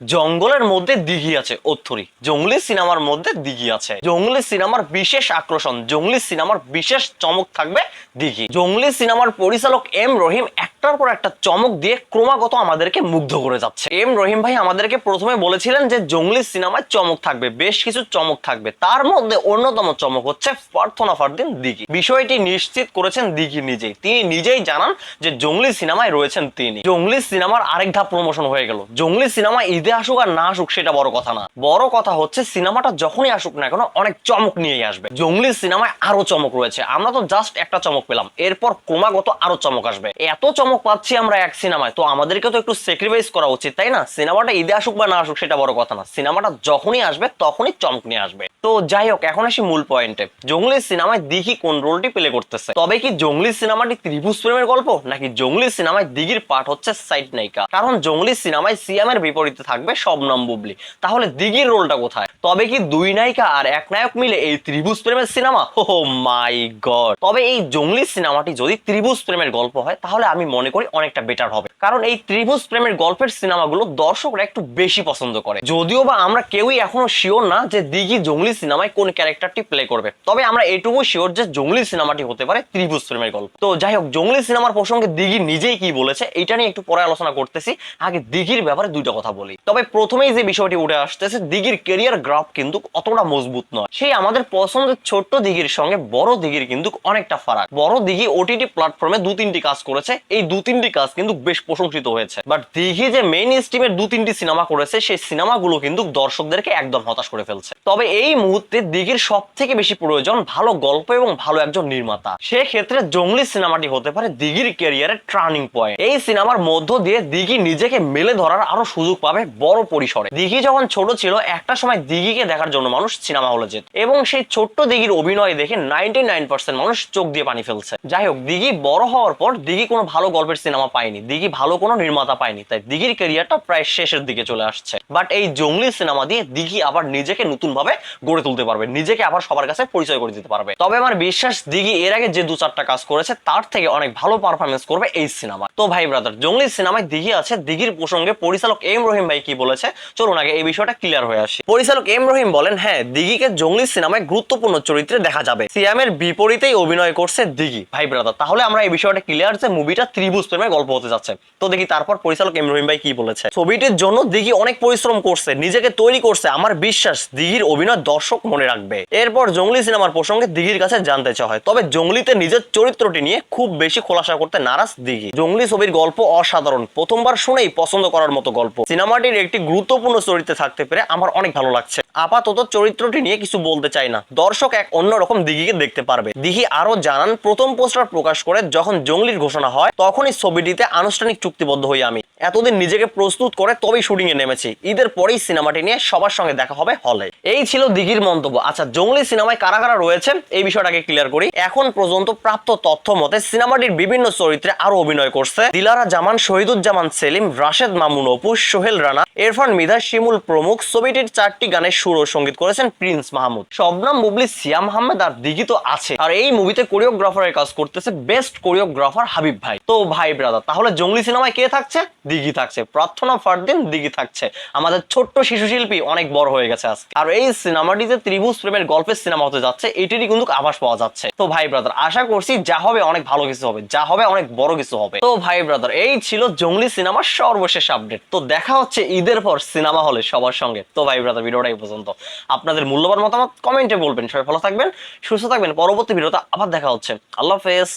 জঙ্গলের মধ্যে দিঘি আছে অথরি জঙ্গলি সিনেমার মধ্যে দিঘি আছে। জঙ্গলি সিনেমার বিশেষ আকর্ষণ, জঙ্গলি সিনেমার বিশেষ চমক থাকবে দিঘি। জঙ্গলি সিনেমার পরিচালক এম রহিম একটার পর একটা চমক দিয়ে ক্রমাগত আমাদেরকে মুগ্ধ করে যাচ্ছে। এম রহিম ভাই আমাদেরকে প্রথমে বলেছিলেন যে, জঙ্গলি সিনেমায় চমক থাকবে, বেশ কিছু চমক থাকবে। তার মধ্যে অন্যতম চমক হচ্ছে প্রার্থনা ফারদিন দিঘি। বিষয়টি নিশ্চিত করেছেন দিঘি নিজেই। তিনি নিজেই জানান যে, জঙ্গলি সিনেমায় রয়েছেন তিনি। জঙ্গলি সিনেমার আরেক ধাপ প্রমোশন হয়ে গেল। জঙ্গলি সিনেমা ঈদে আসুক আর না আসুক সেটা বড় কথা না। বড় কথা হচ্ছে সিনেমাটা যখনই আসুক না কেন অনেক চমক নিয়েই আসবে। জঙ্গলি সিনেমায় আরও চমক রয়েছে। আমরা তো জাস্ট একটা চমক পেলাম। এরপর ক্রমাগত আরও চমক আসবে। এত চমক পাচ্ছি আমরা এক সিনেমায়। তো আমাদেরকে তো একটু স্যাক্রিফাইস করা উচিত, তাই না? সিনেমাটা ঈদে আসুক বা না আসুক, সেটা বড় কথা না। সিনেমাটা যখনই আসবে, তখনই চমক নিয়ে আসবে। তো যাই হোক, এখন আসি মূল পয়েন্টে জঙ্গলি সিনেমায় দিঘি কোন রোলটি প্লে করতেছে? তবে কি জঙ্গলি সিনেমাটি ত্রিভুজ প্রেমের গল্প? নাকি জঙ্গলি সিনেমায় দিঘির পাঠ হচ্ছে সাইড নায়িকা? কারণ জঙ্গলি সিনেমায় সিয়ামের বিপরীতে থাকবে শবনম বুবলি। তাহলে দিঘির রোলটা কোথায়? তবে কি দুই নায়িকা আর এক নায়ক মিলে এই ত্রিভুজ প্রেমের সিনেমা? ও মাই গড তবে এই জঙ্গলি সিনেমাটি যদি ত্রিভুজ প্রেমের গল্প হয়, তাহলে আমি মনে করি অনেকটা বেটার হবে। কারণ এই ত্রিভুজ প্রেমের গল্পের সিনেমাগুলো দর্শকরা একটু বেশি পছন্দ করে। যদিও বা আমরা কেউই এখনও শিওর না যে দিঘি জঙ্গলি সিনেমায় কোন ক্যারেক্টারটি প্লে করবে। তবে আমরা এটুকু শিওর যে জঙ্গলি সিনেমাটি হতে পারে ত্রিভুজ প্রেমের গল্প। তো যাই হোক, জঙ্গলি সিনেমার প্রসঙ্গে দিঘি নিজেই কি বলেছে, এটা নিয়ে একটু পরে আলোচনা করতেছি। আগে দিঘির ব্যাপারে দুইটা কথা বলি। তবে প্রথমেই যে বিষয়টি উঠে আসতেছে, দিঘির কেরিয়ার গ্রাফ কিন্তু অতটা মজবুত নয়। সেই আমাদের পছন্দের ছোট্ট দিঘির সঙ্গে বড় দিঘির কিন্তু অনেকটা ফারাক। বড় দিঘি ওটিটি প্ল্যাটফর্মে দু তিনটি কাজ করেছে। এই দু তিনটি কাজ কিন্তু বেশ প্রশংসিত হয়েছে। বাট দিঘি যে মেইন স্ট্রিমের দু তিনটি সিনেমা করেছে, সেই সিনেমাগুলো কিন্তু দর্শকদেরকে একদম হতাশ করে ফেলছে। তবে এই মুহূর্তে দিঘির সব থেকে বেশি প্রয়োজন ভালো গল্প এবং ভালো একজন নির্মাতা। সেক্ষেত্রে জঙ্গলি সিনেমাটি হতে পারে দিঘির ক্যারিয়ারের টার্নিং পয়েন্ট এই সিনেমার মধ্য দিয়ে দিঘি নিজেকে মেলে ধরার আরও সুযোগ পাবে বড় পরিসরে। দিঘি যখন ছোট ছিল, একটা সময় দিঘিকে দেখার জন্য মানুষ সিনেমা হলে যেত। এবং সেই ছোট্ট দিঘির অভিনয় দেখে নাইনটি মানুষ চোখ দিয়ে পানি ফেলছে। যাই হোক, দিঘি বড় হওয়ার পর দিঘি কোনো ভালো গল্পের সিনেমা পায়নি দিঘি ভালো কোনো নির্মাতা পায়নি তাই দিঘির ক্যারিয়ারটা প্রায় শেষের দিকে চলে আসছে। বাট এই জঙ্গলি সিনেমা দিয়ে দিঘি আবার নিজেকে নতুন ভাবে গড়ে তুলতে পারবে, নিজেকে আবার সবার কাছে পরিচয় করে দিতে পারবে। তবে আমার বিশ্বাস, দিঘি এর আগে যে দু চারটা কাজ করেছে, তার থেকে অনেক ভালো পারফরমেন্স করবে এই সিনেমা তো ভাই ব্রাদার জঙ্গলি সিনেমায় দিঘি আছে, দিঘির প্রসঙ্গে পরিচালক এম রহিম ভাই কি বলেছে, চলুন আগে এই বিষয়টা ক্লিয়ার হয়ে আসি। পরিচালক এম রহিম বলেন হ্যাঁ দিঘিকে জঙ্গলি সিনেমায় গুরুত্বপূর্ণ চরিত্রে দেখা যাবে। সিয়ামের বিপরীতেই অভিনয় করছে দিঘি। ভাই ব্রাদার তাহলে আমরা এই বিষয়টা ক্লিয়ার যে মুভিটা ত্রিভুজ প্রেমের গল্প হতে যাচ্ছে। তো দেখি তারপর পরিচালক এম রহিম ভাই কি বলেছে। ছবিটির জন্য দিঘি অনেক পরিশ্রম করছে, নিজেকে তৈরি করছে, আমার বিশ্বাস দিঘির অভিনয় দর্শক মনে রাখবে। এরপর জঙ্গলি সিনেমার প্রসঙ্গে দিঘির কাছে জানতে চাওয়া হয়। তবে জঙ্গলিতে নিজের চরিত্রটি নিয়ে খুব বেশি খোলাসা করতে নারাজ দিঘি। জঙ্গলি ছবির গল্প অসাধারণ, প্রথমবার শুনেই পছন্দ করার মতো গল্প। সিনেমাটির একটি গুরুত্বপূর্ণ চরিত্রে থাকতে পেরে আমার অনেক ভালো লাগছে। আপাতত চরিত্রটি নিয়ে কিছু বলতে চাই না। দর্শক এক অন্যরকম দিঘিকে দেখতে পারবে। দিঘি আরও জানান, প্রথম পোস্টার প্রকাশ করে যখন জঙ্গলির ঘোষণা হয়, তখনই ছবিটিতে আনুষ্ঠানিক চুক্তিবদ্ধ হই আমি। এতদিন নিজেকে প্রস্তুত করে তবেই শুটিং এ নেমেছি। ঈদের পরেই সিনেমাটি নিয়ে সবার সঙ্গে দেখা হবে হলে। এই ছিল দিঘির মন্তব্য। আচ্ছা জঙ্গলি সিনেমায় কারা কারা রয়েছে? এই বিষয়টাকে ক্লিয়ার করি। এখন পর্যন্ত প্রাপ্ত তথ্য মতে সিনেমাটির বিভিন্ন চরিত্রে আরও অভিনয় করছে দিলারা জামান, শহীদুজ্জামান, সেলিম, রাশেদ মামুন অপু সোহেল রানা, এরফান মিধা, শিমুল প্রমুখ। ছবিটির চারটি গানের সুর ও সংগীত করেছেন প্রিন্স মাহমুদ। শবনাম, বুবলি, সিয়াম আহমেদ আর দিঘি তো আছে। আর এই মুভিতে কোরিওগ্রাফারের কাজ করতেছে বেস্ট কোরিওগ্রাফার হাবিব ভাই। তো ভাই ব্রাদার তাহলে জঙ্গলি সিনেমায় কে থাকছে? দিঘি থাকছে। প্রার্থনা ফারদিন দিঘি থাকছে। আমাদের ছোট্ট শিশু শিল্পী অনেক বড় হয়ে গেছে আজকে। আর এই সিনেমাটি যে ত্রিভুজ প্রেমের গল্পের সিনেমা হতে যাচ্ছে। এটিরই কিন্তু আভাস পাওয়া যাচ্ছে। তো ভাই ব্রাদার আশা করছি যা হবে অনেক ভালো কিছু হবে। যা হবে অনেক বড় কিছু হবে। তো ভাই ব্রাদার এই ছিল জঙ্গলি সিনেমার সর্বশেষ আপডেট তো দেখা হচ্ছে ঈদের পর সিনেমা হলে সবার সঙ্গে। তো ভাই ব্রাদার ভিডিওটাই পর্যন্ত। আপনাদের মূল্যবান মতামত কমেন্টে বলবেন। সবাই ভালো থাকবেন, সুস্থ থাকবেন। পরবর্তী ভিডিওতে আবার দেখা হচ্ছে। আল্লাহ হাফেজ।